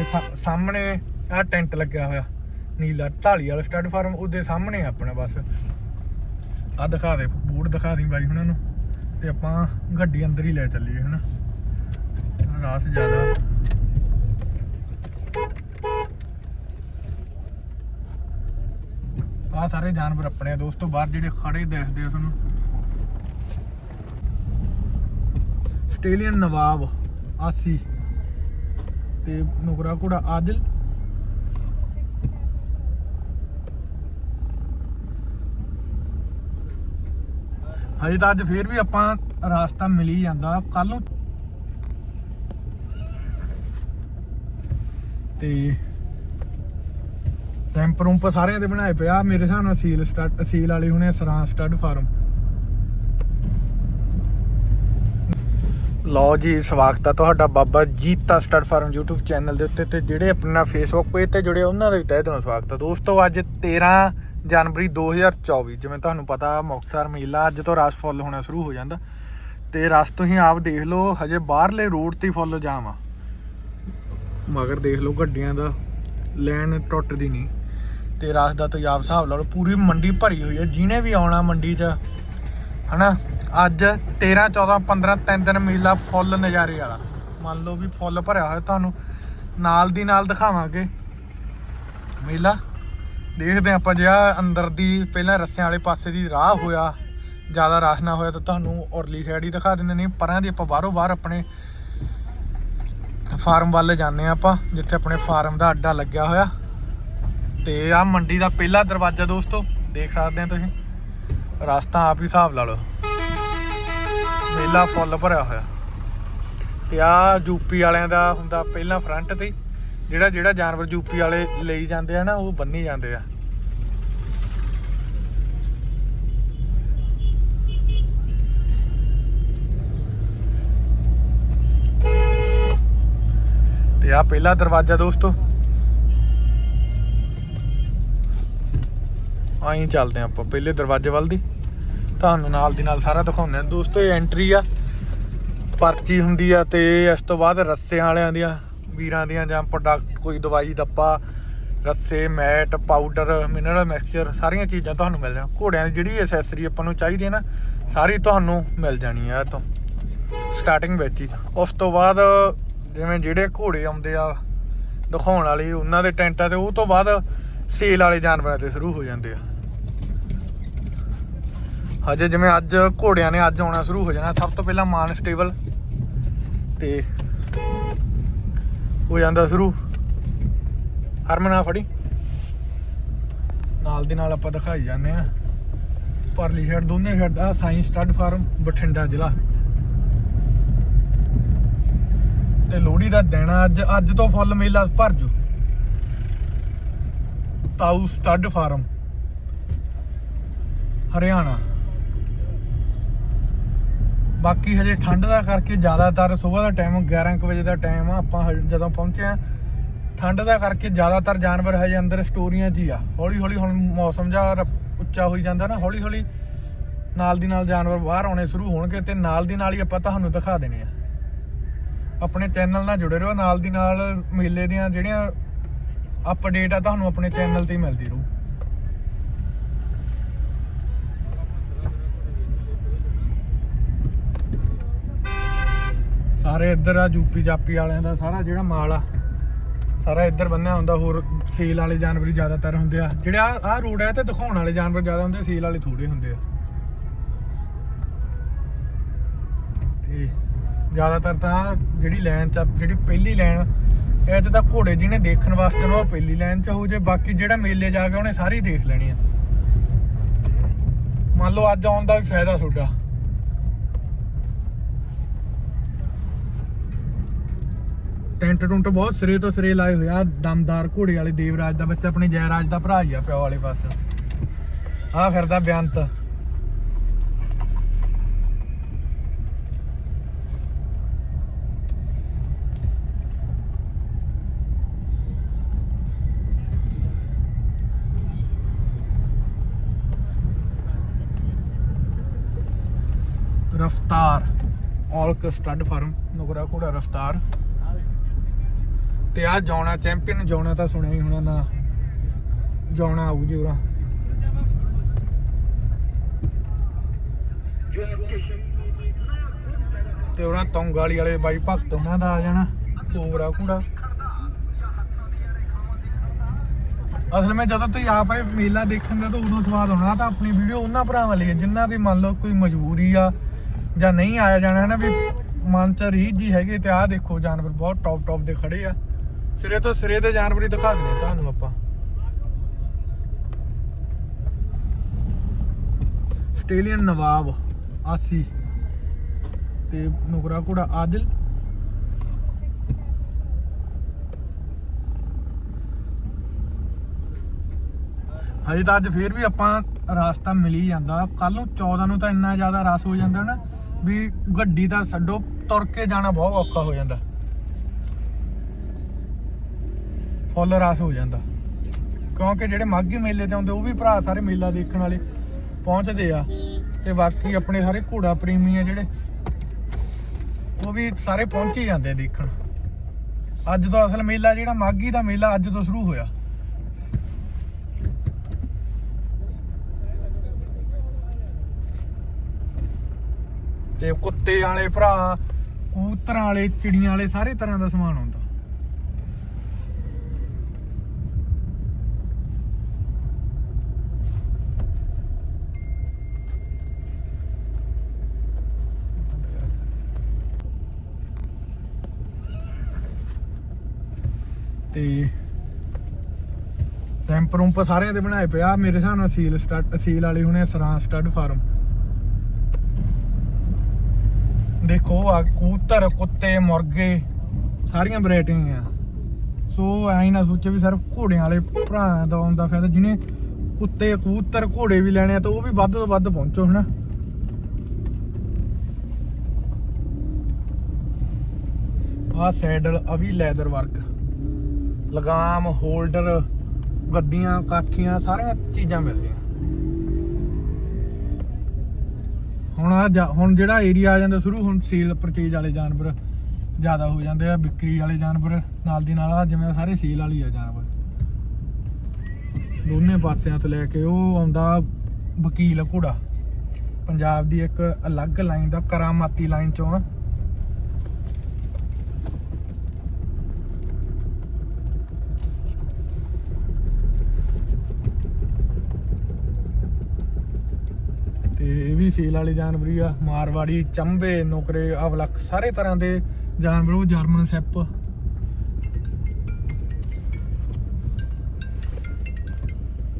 ਤੇ ਸਾਹਮਣੇ ਆ ਟੈਂਟ ਲੱਗਿਆ ਹੋਇਆ। ਨੀਲਾ ਢਾਲੀ ਵਾਲਾ ਸਟੱਡ ਫਾਰਮ, ਉਹਦੇ ਸਾਹਮਣੇ ਆਪਣਾ ਬਸ। ਆ ਦਿਖਾ ਦੇ ਬੂਟ ਦਿਖਾ ਦੀ ਬਾਈ ਹੁਣਾਂ ਨੂੰ, ਤੇ ਆਪਾਂ ਗੱਡੀ ਅੰਦਰ ਹੀ ਲੈ ਚੱਲੀਏ, ਹਨਾ? ਰਾਸ ਜ਼ਿਆਦਾ। ਆ ਸਾਰੇ ਜਾਨਵਰ ਆਪਣੇ ਆ ਦੋਸਤੋ, ਬਾਹਰ ਜਿਹੜੇ ਖੜੇ ਦੇਖਦੇ ਆ ਤੁਹਾਨੂੰ। ਆਸਟ੍ਰੇਲੀਅਨ ਨਵਾਬ, ਆਸੀ। ਤੇ ਨੁਕਰਾ ਘੋੜਾ ਆਦਿਲ। ਹਜੇ ਤਾਂ ਅੱਜ ਫੇਰ ਵੀ ਆਪਾਂ ਰਾਸਤਾ ਮਿਲ ਹੀ ਜਾਂਦਾ। ਕੱਲ ਨੂੰ ਤੇ ਰੈਂਪ ਰੂੰਪ ਸਾਰਿਆਂ ਦੇ ਬਣਾਏ ਪਿਆ। ਮੇਰੇ ਹਿਸਾਬ ਨਾਲ ਸੀਲ ਸਟੱਡ ਸੀਲ ਵਾਲੇ ਹੁਣੇ ਸਰਾਂ ਸਟੱਡ ਫਾਰਮ। ਲਓ ਜੀ, ਸਵਾਗਤ ਆ ਤੁਹਾਡਾ Baba Jita stud farm YouTube channel ਦੇ ਉੱਤੇ ਤੇ ਜਿਹੜੇ ਆਪਣਾ Facebook ਪੇਜ ਤੇ ਜੁੜੇ ਉਹਨਾਂ ਦਾ ਵੀ ਤਹਿ ਦਿਲੋਂ ਸਵਾਗਤ ਆ। ਦੋਸਤੋ, ਅੱਜ 13 ਜਨਵਰੀ 2024 ਜਿਵੇਂ ਤੁਹਾਨੂੰ ਪਤਾ, ਮੁਕਤਸਰ ਮੇਲਾ ਅੱਜ ਤੋਂ ਰਸ ਫੁੱਲ ਹੋਣਾ ਸ਼ੁਰੂ ਹੋ ਜਾਂਦਾ। ਤੇ ਰਸ ਤੁਸੀਂ ਆਪ ਦੇਖ ਲਓ, ਹਜੇ ਬਾਹਰਲੇ ਰੋਡ ਤੇ ਹੀ ਫੁੱਲ ਜਾਮ ਆ। ਮਗਰ ਦੇਖ ਲਓ ਗੱਡੀਆਂ ਦਾ ਲੈਣ ਟੁੱਟਦੀ ਨਹੀਂ। ਤੇ ਰਸ ਦਾ ਤੁਸੀਂ ਆਪ ਹਿਸਾਬ ਲਾ ਲਓ, ਪੂਰੀ ਮੰਡੀ ਭਰੀ ਹੋਈ ਹੈ ਜਿਹਨੇ ਵੀ ਆਉਣਾ ਮੰਡੀ 'ਚ, ਹਨਾ? ਅੱਜ 13 14 15 ਤਿੰਨ ਦਿਨ ਮੇਲਾ ਫੁੱਲ ਨਜ਼ਾਰੇ ਵਾਲਾ। ਮੰਨ ਲਓ ਵੀ ਫੁੱਲ ਭਰਿਆ ਹੋਇਆ ਤੁਹਾਨੂੰ। ਨਾਲ ਦੀ ਨਾਲ ਦਿਖਾਵਾਂਗੇ। ਮੇਲਾ। ਦੇਖਦੇ ਹਾਂ ਆਪਾਂ ਜੇ ਆ ਅੰਦਰ ਦੀ ਪਹਿਲਾਂ ਰੱਸਿਆਂ ਵਾਲੇ ਪਾਸੇ ਦੀ ਰਾਹ ਹੋਇਆ, ਜ਼ਿਆਦਾ ਰਸ਼ ਨਾ ਹੋਇਆ ਤਾਂ ਤੁਹਾਨੂੰ ਔਰਲੀ ਸਾਈਡ ਹੀ ਦਿਖਾ ਦਿੰਦੇ ਨੇ। ਪਰਾਂ ਦੀ ਆਪਾਂ ਬਾਹਰੋਂ ਬਾਹਰ ਆਪਣੇ ਫਾਰਮ ਵੱਲ ਜਾਂਦੇ ਆ ਆਪਾਂ, ਜਿੱਥੇ ਆਪਣੇ ਫਾਰਮ ਦਾ ਅੱਡਾ ਲੱਗਿਆ ਹੋਇਆ। ਤੇ ਆ ਮੰਡੀ ਦਾ ਪਹਿਲਾ ਦਰਵਾਜ਼ਾ ਦੋਸਤੋ, ਦੇਖ ਸਕਦੇ ਆ ਤੁਸੀਂ। ਰਸਤਾ ਆਪ ਹੀ ਹਿਸਾਬ ਲਾ ਲਓ। ਮੇਲਾ ਫੁੱਲ ਭਰਿਆ ਹੋਇਆ। ਤੇ ਆ ਯੂਪੀ ਵਾਲਿਆਂ ਦਾ ਹੁੰਦਾ ਪਹਿਲਾਂ ਫਰੰਟ ਤੇ, ਜਿਹੜਾ ਜਿਹੜਾ ਜਾਨਵਰ ਯੂਪੀ ਵਾਲੇ ਲਈ ਜਾਂਦੇ ਆ ਨਾ, ਉਹ ਬੰਨੀ ਜਾਂਦੇ ਆ। ਤੇ ਆ ਪਹਿਲਾ ਦਰਵਾਜ਼ਾ ਦੋਸਤੋ। ਆਈ ਚੱਲਦੇ ਆ ਆਪਾਂ, ਪਹਿਲੇ ਦਰਵਾਜ਼ੇ ਵੱਲ ਦੀ। ਤੁਹਾਨੂੰ ਨਾਲ ਦੀ ਨਾਲ ਸਾਰਾ ਦਿਖਾਉਂਦੇ ਆ ਦੋਸਤੋ, ਇਹ ਐਂਟਰੀ ਆ। ਪਰਚੀ ਹੁੰਦੀ ਆ ਤੇ ਇਸ ਤੋਂ ਬਾਅਦ ਰੱਸਿਆਂ ਵਾਲਿਆਂ ਦੀਆਂ, ਵੀਰਾਂ ਦੀਆਂ ਜਾਂ ਪ੍ਰੋਡਕਟ ਕੋਈ ਦਵਾਈ, ਦੱਪਾ, ਰੱਸੇ, ਮੈਟ ਪਾਊਡਰ ਮਿਨਰਲ ਮਿਕਸਚਰ ਸਾਰੀਆਂ ਚੀਜ਼ਾਂ ਤੁਹਾਨੂੰ ਮਿਲ ਜਾਣ ਘੋੜਿਆਂ ਦੀ ਜਿਹੜੀ ਐਸੈਸਰੀ ਆਪਾਂ ਨੂੰ ਚਾਹੀਦੀ ਹੈ ਨਾ, ਸਾਰੀ ਤੁਹਾਨੂੰ ਮਿਲ ਜਾਣੀ ਆ ਇਹ ਤੋਂ ਸਟਾਰਟਿੰਗ ਵਿੱਚ ਹੀ। ਉਸ ਤੋਂ ਬਾਅਦ ਜਿਵੇਂ ਜਿਹੜੇ ਘੋੜੇ ਆਉਂਦੇ ਆ, ਦਿਖਾਉਣ ਵਾਲੇ, ਉਹਨਾਂ ਦੇ ਟੈਂਟਾਂ ਤੇ, ਉਹ ਤੋਂ ਬਾਅਦ ਸੇਲ ਵਾਲੇ ਜਾਨਵਰਾਂ ਤੇ ਸ਼ੁਰੂ ਹੋ ਜਾਂਦੇ ਆ। ਹਜੇ ਜਿਵੇਂ ਅੱਜ ਘੋੜਿਆਂ ਨੇ ਅੱਜ ਆਉਣਾ ਸ਼ੁਰੂ ਹੋ ਜਾਣਾ, ਸਭ ਤੋਂ ਪਹਿਲਾਂ ਮਾਨ ਸਟੇਬਲ ਤੇ ਹੋ ਜਾਂਦਾ ਸ਼ੁਰੂ। ਹਰਮਨ ਆ ਫੜੀ। ਨਾਲ ਦੀ ਨਾਲ ਆਪਾਂ ਦਿਖਾਈ ਜਾਂਦੇ ਆ ਪਰਲੀ ਸ਼ੈਡ ਦੋਨੇ ਸ਼ੈਡ ਦਾ ਸਾਇੰਸ ਸਟੱਡ ਫਾਰਮ ਬਠਿੰਡਾ ਜ਼ਿਲ੍ਹਾ। ਤੇ ਲੋਹੜੀ ਦਾ ਦਿਨ ਅੱਜ ਅੱਜ ਤੋਂ ਫੁੱਲ ਮੇਲਾ ਭਰ ਜੂ। Tau stud farm Haryana. ਬਾਕੀ ਹਜੇ ਠੰਡ ਦਾ ਕਰਕੇ ਜ਼ਿਆਦਾਤਰ ਸਵੇਰ ਦਾ ਟਾਈਮ 11 ਕੁ ਵਜੇ ਦਾ ਟਾਈਮ ਆ, ਆਪਾਂ ਹਜੇ ਜਦੋਂ ਪਹੁੰਚੇ ਆ। ਠੰਡ ਦਾ ਕਰਕੇ ਜ਼ਿਆਦਾਤਰ ਜਾਨਵਰ ਹਜੇ ਅੰਦਰ ਸਟੋਰੀਆਂ 'ਚ ਹੀ ਆ। ਹੌਲੀ ਹੌਲੀ ਹੁਣ ਮੌਸਮ ਜਾ ਉੱਚਾ ਹੋਈ ਜਾਂਦਾ ਨਾ ਹੌਲੀ ਹੌਲੀ ਨਾਲ ਦੀ ਨਾਲ ਜਾਨਵਰ ਬਾਹਰ ਆਉਣੇ ਸ਼ੁਰੂ ਹੋਣਗੇ ਤੇ ਨਾਲ ਦੀ ਨਾਲ ਹੀ ਆਪਾਂ ਤੁਹਾਨੂੰ ਦਿਖਾ ਦੇਣੇ ਆ। ਆਪਣੇ ਚੈਨਲ ਨਾਲ ਜੁੜੇ ਰਹੋ, ਨਾਲ ਦੀ ਨਾਲ ਮੇਲੇ ਦੀਆਂ ਜਿਹੜੀਆਂ ਅਪਡੇਟ ਆ, ਤੁਹਾਨੂੰ ਆਪਣੇ ਚੈਨਲ ਤੇ ਹੀ ਮਿਲਦੀ ਰਹੂ। ਸਾਰੇ ਇੱਧਰ ਆ ਯੂਪੀ ਜਾਪੀ ਵਾਲਿਆਂ ਦਾ ਸਾਰਾ ਜਿਹੜਾ ਮਾਲ ਆ, ਸਾਰਾ ਇੱਧਰ ਬੰਨਿਆ ਹੁੰਦਾ, ਹੋਰ ਸੇਲ ਵਾਲੇ ਜਾਨਵਰ ਹੀ ਜ਼ਿਆਦਾਤਰ ਹੁੰਦੇ ਆ। ਜਿਹੜੇ ਆ ਆ ਰੋਡ ਹੈ ਤੇ ਦਿਖਾਉਣ ਵਾਲੇ ਜਾਨਵਰ ਜ਼ਿਆਦਾ ਹੁੰਦੇ ਸੇਲ ਵਾਲੇ ਥੋੜੇ ਹੁੰਦੇ ਆ। ਤੇ ਜ਼ਿਆਦਾਤਰ ਤਾਂ ਜਿਹੜੀ ਲਾਈਨ ਚ ਜਿਹੜੀ ਪਹਿਲੀ ਲਾਈਨ ਇਹ 'ਚ ਤਾਂ ਘੋੜੇ ਜਿਹਨੇ ਦੇਖਣ ਵਾਸਤੇ ਨਾ, ਉਹ ਪਹਿਲੀ ਲਾਈਨ 'ਚ ਹੋ ਜੇ, ਬਾਕੀ ਜਿਹੜਾ ਮੇਲੇ ਜਾ ਕੇ, ਉਹਨੇ ਸਾਰੀ ਦੇਖ ਲੈਣੀ ਆ। ਮੰਨ ਲਓ ਅੱਜ ਆਉਣ ਦਾ ਵੀ ਫਾਇਦਾ ਤੁਹਾਡਾ। ਟੈਂਟ ਟੁੰਟ ਬਹੁਤ ਸਿਰੇ ਤੋਂ ਸਿਰੇ ਲਾਏ ਹੋਏ ਆ। ਦਮਦਾਰ ਘੋੜੇ ਵਾਲੇ ਦੇਵਰਾਜ ਦਾ ਬੱਚਾ, ਆਪਣੇ ਜੈਰਾਜ ਦਾ ਭਰਾ ਹੀ ਆ ਪਿਓ ਵਾਲੇ ਪਾਸੇ। ਆ ਫਿਰਦਾ ਬਿਆੰਤ। ਰਫਤਾਰ ਔਲਕ ਸਟੱਡ ਫਾਰਮ ਨੁਕਰਾ ਘੋੜਾ ਰਫਤਾਰ। ਤੇ ਆ ਜੌਣਾ ਚੈਂਪੀਅਨ ਜੌਣਾ ਤਾਂ ਸੁਣਿਆ ਹੀ ਹੋਣਾ ਨਾ। ਜੌਣਾ ਆਊ ਜੀ ਉਰਾ। ਤੇ ਉਹਨਾਂ ਤੌਂਗਾਲੀ ਵਾਲੇ ਬਾਈ ਭਗਤ ਉਹਨਾਂ ਦਾ ਆ ਜਾਣਾ, ਕੋਬਰਾ ਕੂੜਾ ਅਸਲ ਵਿੱਚ ਜਦੋਂ ਤੁਸੀਂ ਆਪ ਇਹ ਮੇਲਾ ਦੇਖਣ ਦਾ ਤਾਂ ਉਦੋਂ ਸਵਾਦ ਆਉਣਾ ਤਾਂ ਆਪਣੀ ਵੀਡੀਓ ਉਹਨਾਂ ਭਰਾਵਾਂ ਲਈ ਹੈ, ਜਿਨ੍ਹਾਂ ਦੀ ਮੰਨ ਲਓ ਕੋਈ ਮਜਬੂਰੀ ਆ ਜਾਂ ਨਹੀਂ ਆਇਆ ਜਾਣਾ ਹੈ ਨਾ ਵੀ ਮਨ ਚ ਰੀਝ ਜੀ ਹੈਗੀ ਤੇ ਆਹ ਦੇਖੋ, ਜਾਨਵਰ ਬਹੁਤ ਟੌਪ ਟੌਪ ਦੇ ਖੜੇ ਆ। ਸਿਰੇ ਤੋਂ ਸਿਰੇ ਦੇ ਜਾਨਵਰ ਹੀ ਦਿਖਾ ਦਿੰਦੇ ਤੁਹਾਨੂੰ ਆਪਾਂ। ਆਸਟ੍ਰੇਲੀਅਨ ਨਵਾਬ ਆਸੀ ਤੇ ਨੁਕਰਾ ਘੋੜਾ ਆਦਿਲ। ਹਜੇ ਤਾਂ ਅੱਜ ਫੇਰ ਵੀ ਆਪਾਂ ਰਾਸਤਾ ਮਿਲ ਹੀ ਜਾਂਦਾ। ਕੱਲ ਨੂੰ 14 ਨੂੰ ਤਾਂ ਇੰਨਾ ਜ਼ਿਆਦਾ ਰਸ ਹੋ ਜਾਂਦਾ ਨਾ ਵੀ ਗੱਡੀ ਦਾ ਛੱਡੋ, ਤੁਰ ਕੇ ਜਾਣਾ ਬਹੁਤ ਔਖਾ ਹੋ ਜਾਂਦਾ। ਫੁੱਲ ਰਸ ਹੋ ਜਾਂਦਾ। ਕਿਉਂਕਿ ਜਿਹੜੇ ਮਾਘੀ ਮੇਲੇ ਤੇ ਆਉਂਦੇ, ਉਹ ਵੀ ਭਰਾ ਸਾਰੇ ਮੇਲਾ ਦੇਖਣ ਵਾਲੇ ਪਹੁੰਚਦੇ ਆ। ਤੇ ਬਾਕੀ ਆਪਣੇ ਸਾਰੇ ਘੋੜਾ ਪ੍ਰੇਮੀ ਆ ਜਿਹੜੇ, ਉਹ ਵੀ ਸਾਰੇ ਪਹੁੰਚ ਹੀ ਜਾਂਦੇ ਦੇਖਣ। ਅੱਜ ਤੋਂ ਅਸਲ ਮੇਲਾ ਜਿਹੜਾ, ਮਾਘੀ ਦਾ ਮੇਲਾ ਅੱਜ ਤੋਂ ਸ਼ੁਰੂ ਹੋਇਆ। ਤੇ ਕੁੱਤੇ ਵਾਲੇ ਭਰਾ, ਕਬੂਤਰਾਂ ਵਾਲੇ, ਚਿੜੀਆਂ ਵਾਲੇ, ਸਾਰੇ ਤਰ੍ਹਾਂ ਦਾ ਸਮਾਨ ਆਉਂਦਾ। ਤੇ ਰੈਂਪ ਰੂੰਪ ਸਾਰਿਆਂ ਦੇ ਬਣਾਏ ਪਿਆ ਮੇਰੇ ਹਿਸਾਬ ਨਾਲ ਸੀਲ ਸਟੱਡ, ਸੀਲ ਵਾਲੇ ਹੁਣੇ ਸਰਾਂ ਸਟੱਡ ਫਾਰਮ। ਦੇਖੋ, ਆ ਕਬੂਤਰ, ਕੁੱਤੇ, ਮੁਰਗੇ, ਸਾਰੀਆਂ ਵੈਰਾਈਟੀਆਂ ਆ। ਸੋ ਐਂ ਨਾ ਸੋਚੇ ਵੀ ਸਿਰਫ ਘੋੜਿਆਂ ਵਾਲੇ ਭਰਾ ਦਾ ਆਉਂਦਾ ਫਾਇਦਾ, ਜਿਹਨੇ ਕੁੱਤੇ ਕੂਤਰ ਘੋੜੇ ਵੀ ਲੈਣੇ ਆ, ਤਾਂ ਉਹ ਵੀ ਵੱਧ ਤੋਂ ਵੱਧ ਪਹੁੰਚੋ, ਹਨਾ? ਆ ਸੈਡਲ ਆ ਵੀ ਲੈਦਰ ਵਰਕ ਲਗਾਮ, ਹੋਲਡਰ ਗੱਦੀਆਂ ਕਾਠੀਆਂ, ਸਾਰੀਆਂ ਚੀਜ਼ਾਂ ਮਿਲਦੀਆਂ। ਹੁਣ ਆ ਹੁਣ ਜਿਹੜਾ ਏਰੀਆ ਆ ਜਾਂਦਾ ਸ਼ੁਰੂ, ਹੁਣ ਸੇਲ ਪਰਚੇਜ ਵਾਲੇ ਜਾਨਵਰ ਜ਼ਿਆਦਾ ਹੋ ਜਾਂਦੇ ਆ, ਵਿਕਰੀ ਵਾਲੇ ਜਾਨਵਰ, ਨਾਲ ਦੀ ਨਾਲ ਆ ਜਿਵੇਂ ਸਾਰੇ ਸੇਲ ਵਾਲੀ ਆ ਜਾਨਵਰ। ਦੋਨੇ ਪਾਸਿਆਂ ਤੋਂ ਲੈ ਕੇ ਉਹ ਆਉਂਦਾ ਵਕੀਲ ਘੋੜਾ। ਪੰਜਾਬ ਦੀ ਇੱਕ ਅਲੱਗ ਲਾਈਨ ਦਾ ਕਰਾਮਾਤੀ ਲਾਈਨ ਚੋਂ ਆ ਤੇ ਇਹ ਵੀ ਸੇਲ ਵਾਲੇ ਜਾਨਵਰ ਹੀ ਆ, ਮਾਰਵਾੜੀ, ਚੰਬੇ, ਨੁਕਰੇ ਅਵਲਕ ਸਾਰੇ ਤਰ੍ਹਾਂ ਦੇ ਜਾਨਵਰ, ਉਹ ਜਰਮਨ ਸੈਪ।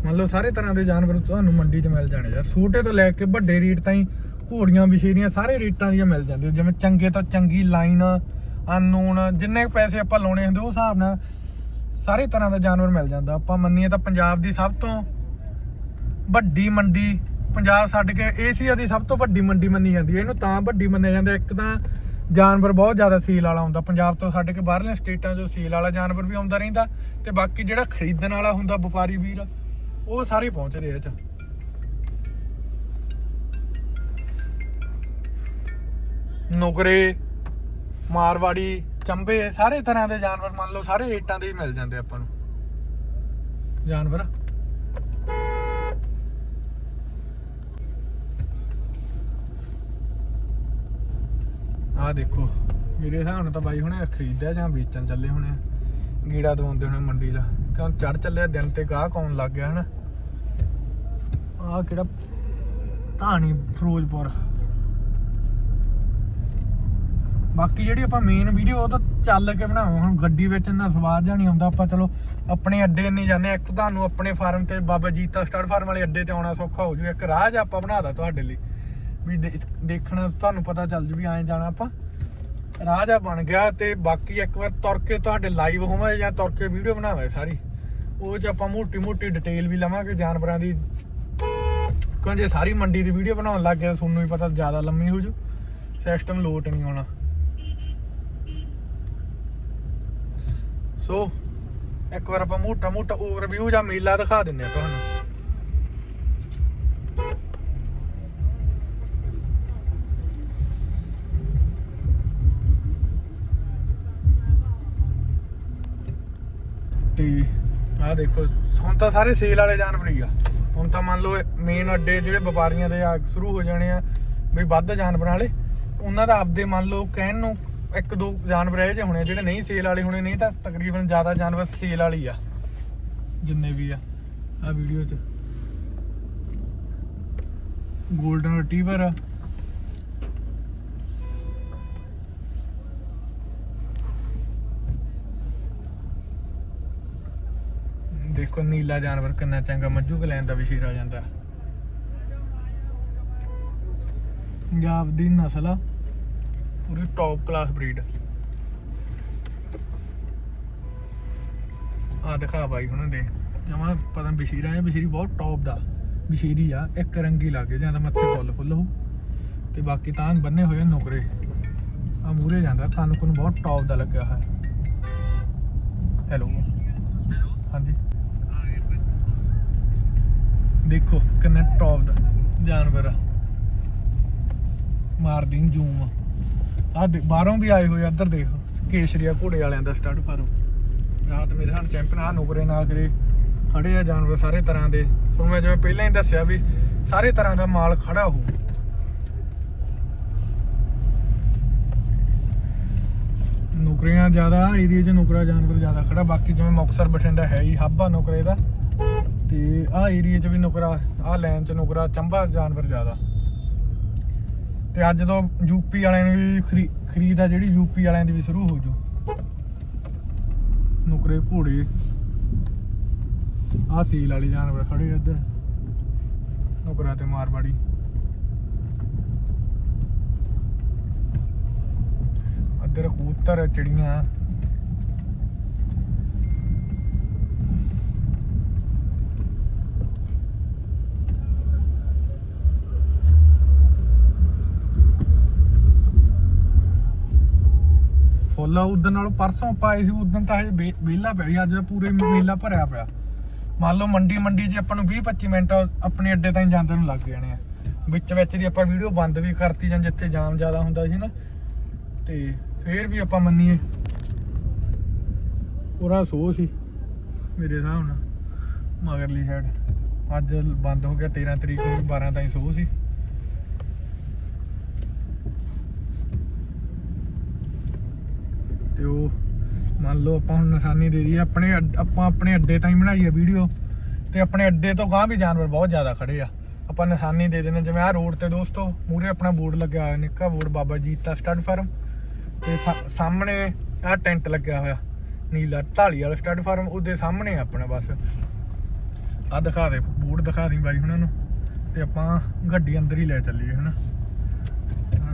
ਮੰਨ ਲਓ ਸਾਰੇ ਤਰ੍ਹਾਂ ਦੇ ਜਾਨਵਰ ਤੁਹਾਨੂੰ ਮੰਡੀ 'ਚ ਮਿਲ ਜਾਣੇ ਯਾਰ। ਛੋਟੇ ਤੋਂ ਲੈ ਕੇ ਵੱਡੇ ਰੇਟ ਤਾਈਂ ਘੋੜੀਆਂ ਵਿਸ਼ੇਰੀਆਂ ਸਾਰੇ ਰੇਟਾਂ ਦੀਆਂ ਮਿਲ ਜਾਂਦੀਆਂ। ਜਿਵੇਂ ਚੰਗੇ ਤੋਂ ਚੰਗੀ ਲਾਈਨ, ਅਨਨੋਨ, ਜਿੰਨੇ ਪੈਸੇ ਆਪਾਂ ਲਾਉਣੇ ਹੁੰਦੇ, ਉਹ ਹਿਸਾਬ ਨਾਲ ਸਾਰੇ ਤਰ੍ਹਾਂ ਦਾ ਜਾਨਵਰ ਮਿਲ ਜਾਂਦਾ। ਆਪਾਂ ਮੰਨੀਏ ਤਾਂ ਪੰਜਾਬ ਦੀ ਸਭ ਤੋਂ ਵੱਡੀ ਮੰਡੀ ਪੰਜਾਬ ਛੱਡ ਕੇ ਏਸ਼ੀਆ ਦੀ ਸਭ ਤੋਂ ਵੱਡੀ ਮੰਡੀ ਮੰਨੀ ਜਾਂਦੀ ਹੈ। ਇਹਨੂੰ ਤਾਂ ਵੱਡੀ ਮੰਨਿਆ ਜਾਂਦਾ, ਇੱਕ ਤਾਂ ਜਾਨਵਰ ਬਹੁਤ ਜ਼ਿਆਦਾ ਸੀਲ ਵਾਲਾ ਹੁੰਦਾ। ਪੰਜਾਬ ਤੋਂ ਛੱਡ ਕੇ ਬਾਹਰਲੀਆਂ ਸਟੇਟਾਂ 'ਚੋਂ ਸੀਲ ਵਾਲਾ ਜਾਨਵਰ ਵੀ ਆਉਂਦਾ ਰਹਿੰਦਾ ਤੇ ਬਾਕੀ ਜਿਹੜਾ ਖਰੀਦਣ ਵਾਲਾ ਹੁੰਦਾ ਵਪਾਰੀ ਵੀਰ, ਉਹ ਸਾਰੇ ਪਹੁੰਚਦੇ ਇਹ 'ਚ। ਨੁਗਰੇ, ਮਾਰਵਾੜੀ, ਚੰਬੇ, ਸਾਰੇ ਤਰ੍ਹਾਂ ਦੇ ਜਾਨਵਰ ਮੰਨ ਲਓ, ਸਾਰੇ ਰੇਟਾਂ ਦੇ ਹੀ ਮਿਲ ਜਾਂਦੇ ਆਪਾਂ ਨੂੰ। ਜਾਨਵਰ। ਆਹ ਦੇਖੋ, ਮੇਰੇ ਹਿਸਾਬ ਨਾਲ ਤਾਂ ਬਾਈ ਹੁਣੇ ਖਰੀਦਿਆ ਜਾਂ ਵੇਚਣ ਚੱਲੇ ਹੋਣੇ ਆ। ਗੀੜਾ ਦਵਾਉਂਦੇ ਹੋਣੇ ਮੰਡੀ ਦਾ। ਕਿਉਂ ਚੜ ਚੱਲਿਆ, ਦਿਨ ਤੇ ਗਾਹ ਕੌਣ ਲੱਗ ਗਿਆ ਹਨਾ। ਆਹ ਕਿਹੜਾ ਢਾਣੀ ਫਿਰੋਜ਼ਪੁਰ। ਬਾਕੀ ਜਿਹੜੀ ਆਪਾਂ ਮੇਨ ਵੀਡੀਓ ਉਹ ਤਾਂ ਚੱਲ ਕੇ ਬਣਾਵਾਂ ਹੁਣ ਗੱਡੀ ਵਿੱਚ ਇੰਨਾ ਸਵਾਦ ਜਾਂ ਨਹੀਂ ਆਉਂਦਾ। ਆਪਾਂ ਚਲੋ, ਆਪਣੇ ਅੱਡੇ ਨਹੀਂ ਜਾਂਦੇ ਇੱਕ ਤੁਹਾਨੂੰ ਆਪਣੇ ਫਾਰਮ ਤੇ ਬਾਬਾ ਜੀਤਾ ਸਟਾਰ ਫਾਰਮ ਵਾਲੇ ਅੱਡੇ ਤੇ ਆਉਣਾ ਸੌਖਾ ਹੋ ਜੂ ਇੱਕ ਰਾਹ ਜਿਹਾ ਆਪਾਂ ਬਣਾਦਾ ਤੁਹਾਡੇ ਲਈ। ਵੀ ਦੇ- ਦੇਖਣਾ, ਤੁਹਾਨੂੰ ਪਤਾ ਚੱਲ ਜੂ ਵੀ ਐਂ ਜਾਣਾ ਆਪਾਂ। ਰਾਹ ਜਿਹਾ ਬਣ ਗਿਆ ਤੇ ਬਾਕੀ ਇੱਕ ਵਾਰ ਤੁਰ ਕੇ ਤੁਹਾਡੇ ਲਾਈਵ ਹੋਵਾਂ ਜਾਂ ਤੁਰ ਕੇ ਵੀਡੀਓ ਬਣਾਵਾਂ ਸਾਰੀ। ਉਹ ਚ ਆਪਾਂ ਮੋਟੀ ਮੋਟੀ ਡਿਟੇਲ ਵੀ ਲਵਾਂਗੇ, ਜਾਨਵਰਾਂ ਦੀ। ਕਿਉਂ ਜੇ ਸਾਰੀ ਮੰਡੀ ਦੀ ਵੀਡੀਓ ਬਣਾਉਣ ਲੱਗ ਗਿਆ ਤੁਹਾਨੂੰ ਵੀ ਪਤਾ ਜ਼ਿਆਦਾ ਲੰਮੀ ਹੋ ਜੂ। ਸਿਸਟਮ ਲੋਟ ਨਹੀਂ ਆਉਣਾ ਸੋ ਇੱਕ ਵਾਰ ਆਪਾਂ ਮੋਟਾ ਮੋਟਾ ਓਵਰਵਿਊ ਜਾਂ ਮੇਲਾ ਦਿਖਾ ਦਿੰਦੇ ਆ ਤੁਹਾਨੂੰ। ਤੇ ਆਹ ਦੇਖੋ, ਹੁਣ ਤਾਂ ਸਾਰੇ ਸੇਲ ਵਾਲੇ ਜਾਨਵਰ ਹੀ ਆ। ਹੁਣ ਤਾਂ ਮੰਨ ਲਓ ਮੇਨ ਅੱਡੇ ਜਿਹੜੇ ਵਪਾਰੀਆਂ ਦੇ ਆ, ਸ਼ੁਰੂ ਹੋ ਜਾਣੇ ਆ, ਵੀ ਵੱਧ ਜਾਨਵਰਾਂ ਵਾਲੇ। ਉਹਨਾਂ ਦਾ ਆਪਦੇ ਮੰਨ ਲਓ, ਕਹਿਣ ਨੂੰ ਇੱਕ ਦੋ ਜਾਨਵਰ ਇਹ ਜਿਹੇ ਹੋਣੇ ਆ, ਜਿਹੜੇ ਨਹੀਂ ਸੇਲ ਵਾਲੇ ਹੋਣੇ, ਨਹੀਂ ਤਾਂ ਤਕਰੀਬਨ ਜ਼ਿਆਦਾ ਜਾਨਵਰ ਸੇਲ ਵਾਲੇ ਆ, ਜਿੰਨੇ ਵੀ ਆ ਆ ਵੀਡੀਓ 'ਚ। 골ਡਨ ਰਿਟਰੀਵਰ ਆ। ਦੇਖੋ, ਨੀਲਾ ਜਾਨਵਰ ਕਿੰਨਾ ਚੰਗਾ, ਮੱਝੂ ਕਲੈਨ ਦਾ ਵੀ ਸ਼ੇਰ ਆ ਜਾਂਦਾ। ਪੰਜਾਬ ਦੀ ਨਸਲ ਆ, ਪੂਰੀ ਟੌਪ ਕਲਾਸ ਬਰੀਡ ਆ ਦਿਖਾ ਬਾਈ ਹੁਣ ਦੇ, ਜਮਾ ਪਤਾ ਨੀ ਬਸ਼ੀਰਾ ਹੈ ਬਸ਼ੀਰੀ ਬਹੁਤ ਟੌਪ ਦਾ, ਬਸ਼ੀਰੀ ਆ, ਇੱਕ ਰੰਗੀ ਲੱਗੇ ਜਾਂ ਤਾਂ ਮੱਥੇ ਫੁੱਲ ਫੁੱਲ ਹੋ ਤੇ ਬਾਕੀ ਤਾਂ ਬੰਨੇ ਹੋਏ ਆ ਨੁਕਰੇ। ਆ ਮੂਰੇ ਜਾਂਦਾ ਕੰਨ ਕੁਨ ਬਹੁਤ ਟੌਪ ਦਾ ਲੱਗਿਆ ਹੈ ਹੈਲੋ ਹਾਂਜੀ। ਦੇਖੋ ਕਿੰਨਾ ਟੌਪ ਦਾ ਜਾਨਵਰ ਆ। ਮਾਰਦੀ ਜੂਮ ਆ ਬਾਹਰੋਂ ਵੀ ਆਏ ਹੋਏ ਇੱਧਰ ਦੇਖੋ। ਕੇਸ਼ਰੀਆ ਘੋੜੇ ਵਾਲਿਆਂ ਦਾ ਸਟੱਡ ਫਾਰਮ ਰਾਤ ਮੇਰੇ ਹਨ ਚੈਂਪੀਅਨ ਆ, ਨੁਕਰੇ ਨਾ ਕਰੇ। ਖੜੇ ਆ ਜਾਨਵਰ ਸਾਰੇ ਤਰ੍ਹਾਂ ਦੇ। ਹੁਣ ਮੈਂ ਜਿਵੇਂ ਪਹਿਲਾਂ ਹੀ ਦੱਸਿਆ ਵੀ ਸਾਰੇ ਤਰ੍ਹਾਂ ਦਾ ਮਾਲ ਖੜਾ ਹੋ। ਨੁਕਰੀਆਂ ਜ਼ਿਆਦਾ ਏਰੀਆ 'ਚ ਨੁਕਰਾ ਜਾਨਵਰ ਜ਼ਿਆਦਾ ਖੜਾ। ਬਾਕੀ ਜਿਵੇਂ ਮੁਕਤਸਰ, ਬਠਿੰਡਾ ਹੈ ਹੀ, ਹੱਬ ਆ ਨੁਕਰੇ ਦਾ। ਤੇ ਆਹ ਏਰੀਆ 'ਚ ਵੀ ਨੁਕਰਾ, ਆਹ ਲਾਈਨ 'ਚ ਨੁਕਰਾ ਚੰਬਾ ਜਾਨਵਰ ਜ਼ਿਆਦਾ। ਤੇ ਅੱਜ ਤੋਂ ਯੂਪੀ ਵਾਲਿਆਂ ਨੂੰ ਵੀ ਖਰੀਦ ਆ ਜਿਹੜੀ ਯੂਪੀ ਵਾਲਿਆਂ ਦੀ ਵੀ ਸ਼ੁਰੂ ਹੋ ਜੂ। ਨੁਕਰੇ ਘੋੜੇ। ਆਹ ਸੀਲ ਵਾਲੇ ਜਾਨਵਰ ਖੜੇ ਆ ਇੱਧਰ। ਨੁਕਰਾ ਤੇ ਮਾਰਵਾੜੀ। ਇੱਧਰ ਕਬੂਤਰ ਚਿੜੀਆਂ। ਫੁੱਲ ਉਦੋਂ ਨਾਲੋਂ ਪਰਸੋਂ ਪਾਏ ਸੀ ਉਦੋਂ ਤਾਂ ਹਜੇ ਵਿਹਲਾ ਪਿਆ ਸੀ ਅੱਜ ਤਾਂ ਪੂਰੇ ਮੇਲਾ ਭਰਿਆ ਪਿਆ। ਮੰਨ ਲਓ ਮੰਡੀ ਮੰਡੀ 'ਚ ਆਪਾਂ ਨੂੰ 20 25 ਮਿੰਟ ਆਪਣੇ ਅੱਡੇ ਤਾਈਂ ਜਾਂਦੇ ਨੂੰ ਲੱਗ ਜਾਣੇ ਆ। ਵਿੱਚ ਵਿੱਚ ਦੀ ਆਪਾਂ ਵੀਡੀਓ ਬੰਦ ਵੀ ਕਰਤੀ ਜਾਂ ਜਿੱਥੇ ਜਾਮ ਜ਼ਿਆਦਾ ਹੁੰਦਾ ਸੀ ਨਾ, ਤੇ ਫੇਰ ਵੀ ਆਪਾਂ ਮੰਨੀਏ। ਪੂਰਾ ਸੋ ਸੀ, ਮੇਰੇ ਹਿਸਾਬ ਨਾਲ, ਮਗਰਲੀ ਸਾਈਡ ਅੱਜ ਬੰਦ ਹੋ ਗਿਆ 13 ਤਰੀਕ ਨੂੰ 12 ਤਾਈਂ ਸੋ ਸੀ। ਤੇ ਉਹ ਮੰਨ ਲਓ ਆਪਾਂ ਹੁਣ ਨਿਸ਼ਾਨੀ ਦੇ ਦਈਏ, ਆਪਣੇ ਆਪਾਂ ਆਪਣੇ ਅੱਡੇ ਤਾਈਂ ਬਣਾਈ ਆ ਵੀਡੀਓ ਤੇ ਆਪਣੇ ਅੱਡੇ ਤੋਂ ਗਾਂ ਵੀ ਜਾਨਵਰ ਬਹੁਤ ਜ਼ਿਆਦਾ ਖੜੇ ਆ। ਆਪਾਂ ਨਿਸ਼ਾਨੀ ਦੇ ਦੇਣੇ ਜਿਵੇਂ ਆਹ ਰੋਡ ਤੇ ਦੋਸਤੋ ਮੂਰੇ ਆਪਣਾ ਬੋਰਡ ਲੱਗਿਆ ਹੋਇਆ, ਨਿੱਕਾ board Baba Jita stud farm ਤੇ ਸਾਹਮਣੇ ਆਹ ਟੈਂਟ ਲੱਗਿਆ ਹੋਇਆ, ਨੀਲਾ ਢਾਲੀ ਵਾਲਾ ਸਟੱਡ ਫਾਰਮ ਉਹਦੇ ਸਾਹਮਣੇ ਆਪਣਾ ਬਸ। ਆਹ ਦਿਖਾ ਦੇ ਬੋਰਡ ਦਿਖਾ ਦੀ ਬਾਈ ਹੁਣਾਂ ਨੂੰ, ਤੇ ਆਪਾਂ ਗੱਡੀ ਅੰਦਰ ਹੀ ਲੈ ਚੱਲੀਏ, ਹਨਾ।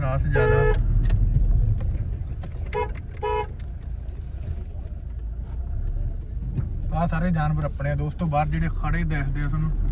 ਰਾਸ ਜ਼ਿਆਦਾ। ਆ ਸਾਰੇ ਜਾਨਵਰ ਆਪਣੇ ਆ ਦੋਸਤੋ ਬਾਹਰ ਜਿਹੜੇ ਖੜੇ ਦੇਖਦੇ ਆ ਤੁਹਾਨੂੰ।